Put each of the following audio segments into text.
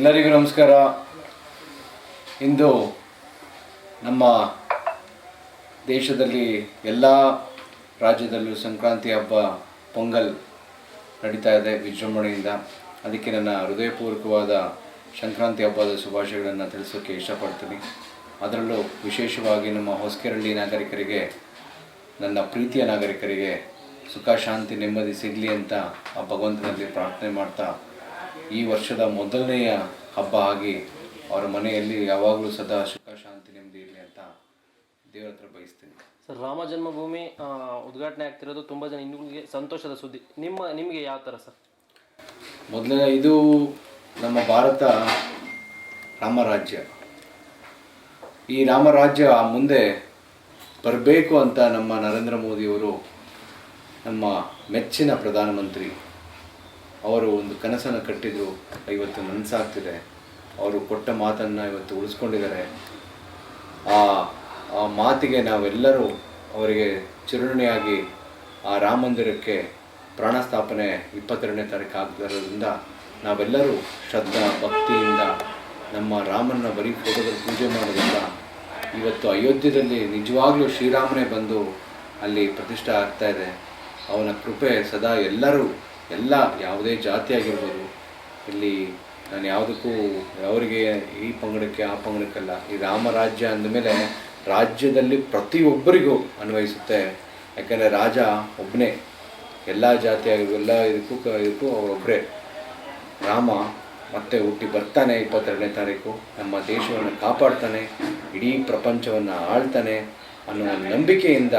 ಎಲ್ಲರಿಗೂ ನಮಸ್ಕಾರ. ಇಂದು ನಮ್ಮ ದೇಶದಲ್ಲಿ ಎಲ್ಲ ರಾಜ್ಯದಲ್ಲೂ ಸಂಕ್ರಾಂತಿ ಹಬ್ಬ ಪೊಂಗಲ್ ನಡೀತಾ ಇದೆ ವಿಜೃಂಭಣೆಯಿಂದ. ಅದಕ್ಕೆ ನನ್ನ ಹೃದಯಪೂರ್ವಕವಾದ ಸಂಕ್ರಾಂತಿ ಹಬ್ಬದ ಶುಭಾಶಯಗಳನ್ನು ತಿಳಿಸೋಕ್ಕೆ ಇಷ್ಟಪಡ್ತೀನಿ. ಅದರಲ್ಲೂ ವಿಶೇಷವಾಗಿ ನಮ್ಮ ಹೊಸಕೆರಳ್ಳಿ ನಾಗರಿಕರಿಗೆ, ನನ್ನ ಪ್ರೀತಿಯ ನಾಗರಿಕರಿಗೆ ಸುಖ, ಶಾಂತಿ, ನೆಮ್ಮದಿ ಸಿಗಲಿ ಅಂತ ಆ ಭಗವಂತನಲ್ಲಿ ಪ್ರಾರ್ಥನೆ ಮಾಡ್ತಾ ಈ ವರ್ಷದ ಮೊದಲನೆಯ ಹಬ್ಬ ಆಗಿ ಅವರ ಮನೆಯಲ್ಲಿ ಯಾವಾಗಲೂ ಸದಾ ಸುಖ ಶಾಂತಿ ನೆಮ್ಮದಿ ಇರಲಿ ಅಂತ ದೇವರ ಹತ್ರ ಬಯಸ್ತೀನಿ. ಸರ್ ರಾಮ ಜನ್ಮಭೂಮಿ ಉದ್ಘಾಟನೆ ಆಗ್ತಿರೋದು ತುಂಬ ಜನ ಹಿಂದೂಗಳಿಗೆ ಸಂತೋಷದ ಸುದ್ದಿ. ನಿಮ್ಮ ನಿಮಗೆ ಯಾವ ಥರ ಸರ್? ಮೊದಲನೇ ಇದು ನಮ್ಮ ಭಾರತ ರಾಮರಾಜ್ಯ ಈ ರಾಮರಾಜ್ಯ ಮುಂದೆ ಬರಬೇಕು ಅಂತ ನಮ್ಮ ನರೇಂದ್ರ ಮೋದಿಯವರು ನಮ್ಮ ಮೆಚ್ಚಿನ ಪ್ರಧಾನಮಂತ್ರಿ ಅವರು ಒಂದು ಕನಸನ್ನು ಕಟ್ಟಿದ್ದು ಇವತ್ತು ನನಸಾಗ್ತಿದೆ ಅವರು ಕೊಟ್ಟ ಮಾತನ್ನು ಇವತ್ತು ಉಳಿಸ್ಕೊಂಡಿದ್ದಾರೆ. ಆ ಆ ಮಾತಿಗೆ ನಾವೆಲ್ಲರೂ ಅವರಿಗೆ ಚಿರುಣಿಯಾಗಿ ಆ ರಾಮ ಮಂದಿರಕ್ಕೆ ಪ್ರಾಣ ಸ್ಥಾಪನೆ ಇಪ್ಪತ್ತೆರಡನೇ ತಾರೀಕು ಆಗಿರೋದ್ರಿಂದ ನಾವೆಲ್ಲರೂ ಶ್ರದ್ಧಾ, ಭಕ್ತಿಯಿಂದ ನಮ್ಮ ರಾಮನ ಬರೀ ಫೋಟೋದಲ್ಲಿ ಪೂಜೆ ಮಾಡೋದ್ರಿಂದ ಇವತ್ತು ಅಯೋಧ್ಯೆಯಲ್ಲಿ ನಿಜವಾಗ್ಲೂ ಶ್ರೀರಾಮನೇ ಬಂದು ಅಲ್ಲಿ ಪ್ರತಿಷ್ಠೆ ಆಗ್ತಾ ಇದೆ. ಅವನ ಕೃಪೆ ಸದಾ ಎಲ್ಲರೂ ಎಲ್ಲ ಯಾವುದೇ ಜಾತಿ ಆಗಿರ್ಬೋದು ಇಲ್ಲಿ ನಾನು ಯಾವುದಕ್ಕೂ ಅವರಿಗೆ ಈ ಪಂಗಡಕ್ಕೆ, ಆ ಪಂಗಡಕ್ಕಲ್ಲ. ಈ ರಾಮರಾಜ್ಯ ಅಂದಮೇಲೆ ರಾಜ್ಯದಲ್ಲಿ ಪ್ರತಿಯೊಬ್ಬರಿಗೂ ಅನ್ವಯಿಸುತ್ತೆ. ಯಾಕೆಂದರೆ ರಾಜ ಒಬ್ಬನೇ ಎಲ್ಲ ಜಾತಿ ಆಗಿರ್ಬೋದು ಎಲ್ಲ ಇದಕ್ಕೂ ಇದಕ್ಕೂ ಅವರೊಬ್ಬರೇ ರಾಮ ಮತ್ತೆ ಹುಟ್ಟಿ ಬರ್ತಾನೆ ಇಪ್ಪತ್ತೆರಡನೇ ತಾರೀಕು. ನಮ್ಮ ದೇಶವನ್ನು ಕಾಪಾಡ್ತಾನೆ, ಇಡೀ ಪ್ರಪಂಚವನ್ನು ಆಳ್ತಾನೆ ಅನ್ನೋ ನಂಬಿಕೆಯಿಂದ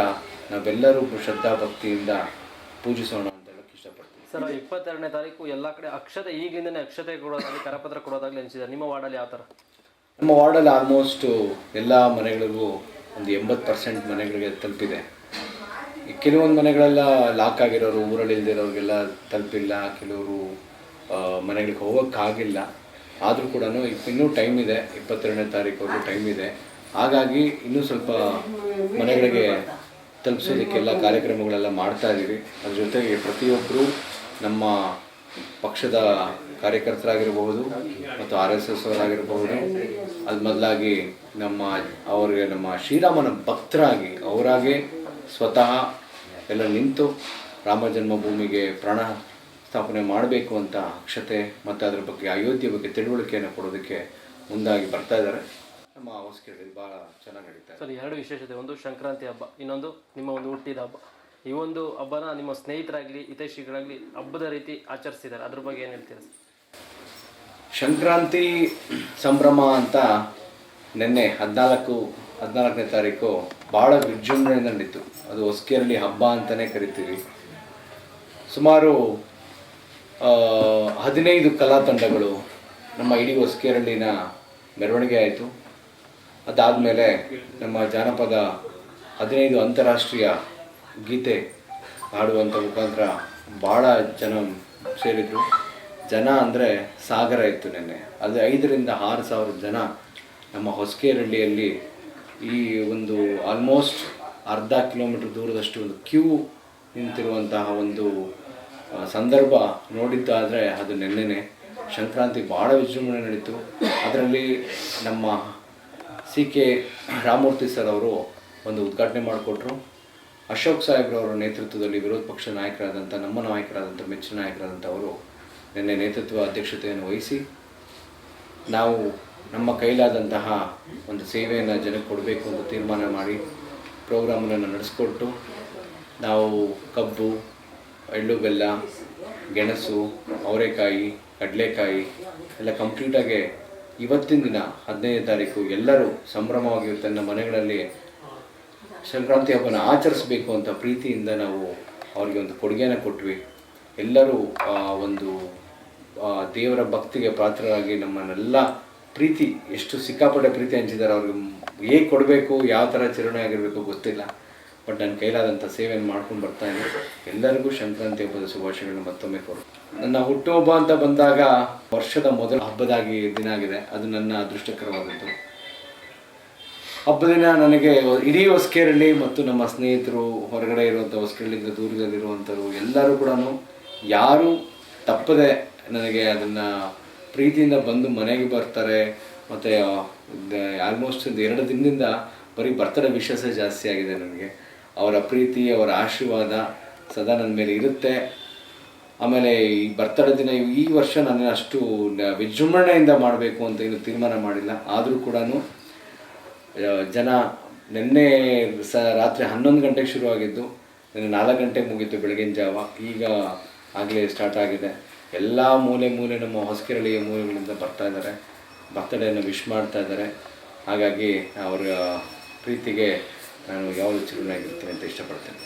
ನಾವೆಲ್ಲರೂ ಶ್ರದ್ಧಾ ಭಕ್ತಿಯಿಂದ ಪೂಜಿಸೋಣ. ಸರ್, ಇಪ್ಪತ್ತೆರಡನೇ ತಾರೀಕು ಎಲ್ಲ ಕಡೆ ಅಕ್ಷತೆ, ಈಗಿಂದನೇ ಅಕ್ಷತೆ ಕೊಡೋದಾಗಲಿ, ಕರಪತ್ರ ಕೊಡೋದಾಗಲಿ ಅನಿಸಿದ್ದಾರೆ ನಿಮ್ಮ ವಾರ್ಡಲ್ಲಿ ಯಾವ ಥರ? ನಮ್ಮ ವಾರ್ಡಲ್ಲಿ ಆಲ್ಮೋಸ್ಟ್ ಎಲ್ಲ ಮನೆಗಳಿಗೂ ಒಂದು ಎಂಬತ್ತು ಪರ್ಸೆಂಟ್ ಮನೆಗಳಿಗೆ ತಲುಪಿದೆ. ಕೆಲವೊಂದು ಮನೆಗಳೆಲ್ಲ ಲಾಕ್ ಆಗಿರೋರು, ಊರಲ್ಲಿ ಇಲ್ದಿರೋರಿಗೆಲ್ಲ ತಲುಪಿಲ್ಲ. ಕೆಲವರು ಮನೆಗಳಿಗೆ ಹೋಗೋಕ್ಕಾಗಿಲ್ಲ. ಆದರೂ ಕೂಡ ಇನ್ನೂ ಟೈಮ್ ಇದೆ. ಇಪ್ಪತ್ತೆರಡನೇ ತಾರೀಕು ಟೈಮ್ ಇದೆ. ಹಾಗಾಗಿ ಇನ್ನೂ ಸ್ವಲ್ಪ ಮನೆಗಳಿಗೆ ತಲುಪಿಸೋದಕ್ಕೆಲ್ಲ ಕಾರ್ಯಕ್ರಮಗಳೆಲ್ಲ ಮಾಡ್ತಾ ಇದ್ದೀವಿ ಅದ್ರ ಜೊತೆಗೆ ಪ್ರತಿಯೊಬ್ಬರು ನಮ್ಮ ಪಕ್ಷದ ಕಾರ್ಯಕರ್ತರಾಗಿರಬಹುದು ಮತ್ತು ಆರ್ ಎಸ್ ಎಸ್ ಅವರಾಗಿರಬಹುದು. ಅದು ಮೊದಲಾಗಿ ನಮ್ಮ ಅವರಿಗೆ ನಮ್ಮ ಶ್ರೀರಾಮನ ಭಕ್ತರಾಗಿ, ಅವರಾಗೆ ಸ್ವತಃ ಎಲ್ಲ ನಿಂತು ರಾಮ ಜನ್ಮಭೂಮಿಗೆ ಪ್ರಾಣ ಸ್ಥಾಪನೆ ಮಾಡಬೇಕು ಅಂತ ಅಕ್ಷತೆ ಮತ್ತು ಅದರ ಬಗ್ಗೆ ಅಯೋಧ್ಯೆ ಬಗ್ಗೆ ತಿಳುವಳಿಕೆಯನ್ನು ಕೊಡೋದಕ್ಕೆ ಮುಂದಾಗಿ ಬರ್ತಾ ಇದ್ದಾರೆ. ನಮ್ಮ ಹೊಸಕೆರೆ ಭಾಳ ಚೆನ್ನಾಗಿ ನಡೀತಾರೆ ಸರ್, ಎರಡು ವಿಶೇಷತೆ. ಒಂದು ಸಂಕ್ರಾಂತಿ ಹಬ್ಬ, ಇನ್ನೊಂದು ನಿಮ್ಮ ಒಂದು ಹುಟ್ಟಿದ ಹಬ್ಬ. ಈ ಒಂದು ಹಬ್ಬನ ನಿಮ್ಮ ಸ್ನೇಹಿತರಾಗಲಿ, ಹಿತೈಷಿಗಳಾಗಲಿ ಹಬ್ಬದ ರೀತಿ ಆಚರಿಸಿದ್ದಾರೆ. ಅದ್ರ ಬಗ್ಗೆ ಏನು ಹೇಳ್ತೀರಾ ಸಂಕ್ರಾಂತಿ ಸಂಭ್ರಮ ಅಂತ ನಿನ್ನೆ ಹದಿನಾಲ್ಕು, ಹದಿನಾಲ್ಕನೇ ತಾರೀಕು ಭಾಳ ವಿಜೃಂಭಣೆಯಿಂದ ನಡೀತು. ಅದು ಹೊಸಕೆರಳಿ ಹಬ್ಬ ಅಂತಲೇ ಕರಿತೀವಿ. ಸುಮಾರು ಹದಿನೈದು ಕಲಾ ತಂಡಗಳು ನಮ್ಮ ಇಡೀ ಹೊಸಕೆರಳಿನ ಮೆರವಣಿಗೆ ಆಯಿತು. ಅದಾದಮೇಲೆ ನಮ್ಮ ಜಾನಪದ ಹದಿನೈದು ಅಂತಾರಾಷ್ಟ್ರೀಯ ಗೀತೆ ಹಾಡುವಂಥ ಮುಖಾಂತರ ಭಾಳ ಜನ ಸೇರಿದರು. ಜನ ಅಂದರೆ ಸಾಗರ ಇತ್ತು ನೆನ್ನೆ. ಅದು ಐದರಿಂದ ಆರು ಸಾವಿರ ಜನ ನಮ್ಮ ಹೊಸಕೇರಳ್ಳಿಯಲ್ಲಿ ಈ ಒಂದು ಆಲ್ಮೋಸ್ಟ್ ಅರ್ಧ ಕಿಲೋಮೀಟ್ರ್ ದೂರದಷ್ಟು ಒಂದು ಕ್ಯೂ ನಿಂತಿರುವಂತಹ ಒಂದು ಸಂದರ್ಭ ನೋಡಿದ್ದಾದರೆ ಅದು ನೆನ್ನೆ ಸಂಕ್ರಾಂತಿ ಭಾಳ ವಿಜೃಂಭಣೆ ನಡೀತು. ಅದರಲ್ಲಿ ನಮ್ಮ ಸಿ ಕೆ ರಾಮಮೂರ್ತಿ ಸರ್ ಅವರು ಒಂದು ಉದ್ಘಾಟನೆ ಮಾಡಿಕೊಟ್ರು. ಅಶೋಕ್ ಸಾಹೇಬ್ರವರ ನೇತೃತ್ವದಲ್ಲಿ ವಿರೋಧ ಪಕ್ಷ ನಾಯಕರಾದಂಥ ನಮ್ಮ ನಾಯಕರಾದಂಥ, ಮೆಚ್ಚಿನ ನಾಯಕರಾದಂಥ ಅವರು ನಿನ್ನೆ ನೇತೃತ್ವ ಅಧ್ಯಕ್ಷತೆಯನ್ನು ವಹಿಸಿ ನಾವು ನಮ್ಮ ಕೈಲಾದಂತಹ ಒಂದು ಸೇವೆಯನ್ನು ಜನಕ್ಕೆ ಕೊಡಬೇಕು ಅಂತ ತೀರ್ಮಾನ ಮಾಡಿ ಪ್ರೋಗ್ರಾಮನ್ನು ನಡೆಸ್ಕೊಟ್ಟು ನಾವು ಕಬ್ಬು ಎಳ್ಳು ಬೆಲ್ಲ ಗೆಣಸು, ಅವರೆಕಾಯಿ, ಕಡಲೆಕಾಯಿ ಎಲ್ಲ ಕಂಪ್ಲೀಟಾಗಿ ಇವತ್ತಿನ ದಿನ ಹದಿನೈದನೇ ತಾರೀಕು ಎಲ್ಲರೂ ಸಂಭ್ರಮವಾಗಿ ತನ್ನ ಮನೆಗಳಲ್ಲಿ ಸಂಕ್ರಾಂತಿ ಹಬ್ಬನ ಆಚರಿಸಬೇಕು ಅಂತ ಪ್ರೀತಿಯಿಂದ ನಾವು ಅವರಿಗೆ ಒಂದು ಕೊಡುಗೆನ ಕೊಟ್ವಿ. ಎಲ್ಲರೂ ಒಂದು ದೇವರ ಭಕ್ತಿಗೆ ಪಾತ್ರರಾಗಿ ನಮ್ಮನ್ನೆಲ್ಲ ಪ್ರೀತಿ, ಎಷ್ಟು ಸಿಕ್ಕಾಪಟ್ಟೆ ಪ್ರೀತಿ ಹಂಚಿದ್ದಾರೆ ಅವ್ರಿಗೆ. ಹೇಗೆ ಕೊಡಬೇಕು, ಯಾವ ಥರ ಚಿರಣೆ ಆಗಿರಬೇಕು ಗೊತ್ತಿಲ್ಲ. ಬಟ್ ನನ್ನ ಕೈಲಾದಂಥ ಸೇವೆಯನ್ನು ಮಾಡ್ಕೊಂಡು ಬರ್ತಾ ಇದ್ದೀನಿ. ಎಲ್ಲರಿಗೂ ಸಂಕ್ರಾಂತಿ ಹಬ್ಬದ ಶುಭಾಶಯಗಳನ್ನ ಮತ್ತೊಮ್ಮೆ ಕೊಡು ನನ್ನ ಹುಟ್ಟುಹಬ್ಬ ಅಂತ ಬಂದಾಗ ವರ್ಷದ ಮೊದಲ ಹಬ್ಬದಾಗಿ ದಿನ ಆಗಿದೆ. ಅದು ನನ್ನ ಅದೃಷ್ಟಕರವಾದದ್ದು. ಹಬ್ಬದ ದಿನ ನನಗೆ ಇಡೀ ಹೊಸ್ಕೇರಳ್ಳಿ ಮತ್ತು ನಮ್ಮ ಸ್ನೇಹಿತರು ಹೊರಗಡೆ ಇರುವಂಥ ಹೊಸಕೇರಳಿಂದ ದೂರದಲ್ಲಿರುವಂಥವ್ರು ಎಲ್ಲರೂ ಕೂಡ ಯಾರು ತಪ್ಪದೆ ನನಗೆ ಅದನ್ನು ಪ್ರೀತಿಯಿಂದ ಬಂದು ಮನೆಗೆ ಬರ್ತಾರೆ. ಮತ್ತು ಆಲ್ಮೋಸ್ಟ್ ಒಂದು ಎರಡು ದಿನದಿಂದ ಬರೀ ಬರ್ತಡೇ ವಿಶ್ವಾಸ ಜಾಸ್ತಿ ಆಗಿದೆ ನನಗೆ. ಅವರ ಪ್ರೀತಿ, ಅವರ ಆಶೀರ್ವಾದ ಸದಾ ನನ್ನ ಮೇಲೆ ಇರುತ್ತೆ. ಆಮೇಲೆ ಈ ಬರ್ತಡೇ ದಿನ ಈ ವರ್ಷ ನಾನು ಅಷ್ಟು ವಿಜೃಂಭಣೆಯಿಂದ ಮಾಡಬೇಕು ಅಂತ ಏನು ತೀರ್ಮಾನ ಮಾಡಿಲ್ಲ. ಆದರೂ ಕೂಡ ಜನ ನಿನ್ನೆ ಸ ರಾತ್ರಿ ಹನ್ನೊಂದು ಗಂಟೆಗೆ ಶುರುವಾಗಿದ್ದು, ನಿನ್ನೆ ನಾಲ್ಕು ಗಂಟೆಗೆ ಮುಗೀತು ಬೆಳಗಿನ ಜಾವ. ಈಗ ಆಗಲೇ ಸ್ಟಾರ್ಟ್ ಆಗಿದೆ. ಎಲ್ಲ ಮೂಲೆ ಮೂಲೆ ನಮ್ಮ ಹೊಸಕೆರಳಿಯ ಮೂಲೆಗಳಿಂದ ಬರ್ತಾ ಇದ್ದಾರೆ. ಬರ್ತಡೇನ ವಿಶ್ ಮಾಡ್ತಾ ಇದ್ದಾರೆ. ಹಾಗಾಗಿ ಅವರ ಪ್ರೀತಿಗೆ ನಾನು ಯಾವಾಗಲೂ ಚಿರುನಾಗಿರ್ತೀನಿ ಅಂತ ಇಷ್ಟಪಡ್ತೇನೆ.